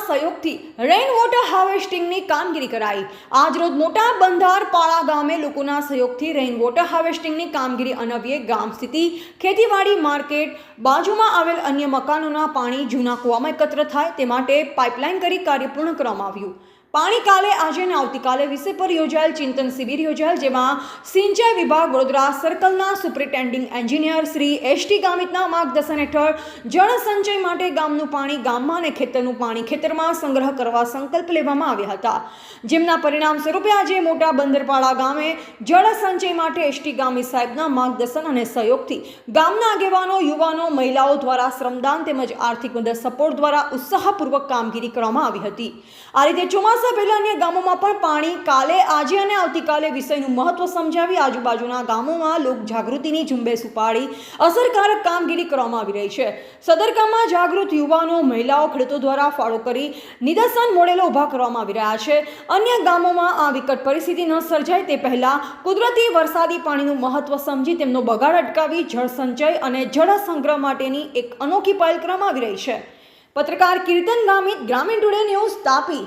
સહયોગથી rain water હાર્વેસ્ટિંગની કામગીરી કરાઈ. આજરોજ મોટા બંધારપાડા ગામે લોકોના સહયોગથી રેઇન વોટર હાર્વેસ્ટિંગની કામગીરી અનવ્યે ગામ સ્થિતિ. ખેતીવાડી માર્કેટ, બાજુમાં આવેલ અન્ય મકાનોના પાણી જૂના કૂવામાં એકત્ર થાય તે માટે પાઇપલાઇન કરી કાર્ય પૂર્ણ કરવામાં આવ્યું. પાણી કાલે આજે અને આવતીકાલે વિષય પર યોજાયેલ ચિંતન શિબિર યોજાયેલ, જેમાં સિંચાઈ વિભાગ, Vadodara સર્કલના superintending engineer Shri S T ગામિતના માર્ગદર્શન હેઠળ જળ સંચય માટે ગામનું પાણી ગામમાં અને ખેતરનું પાણી ખેતરમાં સંગ્રહ કરવા સંકલ્પ લેવામાં આવ્યા હતા. જેમના પરિણામ સ્વરૂપે આજે મોટા બંદરપાડા ગામે જળ સંચય માટે એસટી ગામી સાહેબના માર્ગદર્શન અને સહયોગથી ગામના આગેવાનો, યુવાનો, મહિલાઓ દ્વારા શ્રમદાન તેમજ આર્થિક મદદ સપોર્ટ દ્વારા ઉત્સાહપૂર્વક કામગીરી કરવામાં આવી હતી. આ રીતે ચોમાસા પહેલા અન્ય ગામોમાં પણ પાણી કાલે, આજે અને આવતીકાલે વિષયનું મહત્વ સમજાવી આજુબાજુના ગામોમાં લોક જાગૃતિની ઝુંબેશ ઉપાડી અસરકારક કામગીરી કરવામાં આવી રહી છે. સદરકામમાં જાગૃત યુવાનો, મહિલાઓ ખેડૂતો દ્વારા ફાળો કરી નિદર્શન મોડેલો ઊભા કરવામાં આવી રહ્યા છે. અન્ય ગામોમાં આ વિકટ પરિસ્થિતિ ન સર્જાય તે પહેલાં કુદરતી વરસાદી પાણીનું મહત્વ સમજી તેમનો બગાડ અટકાવી જળ સંચય અને જળ સંગ્રહ માટેની એક અનોખી પહેલ કરવામાં આવી રહી છે. પત્રકાર કીર્તન ગામિત, ગ્રામીણ ટુડે ન્યૂઝ તાપી.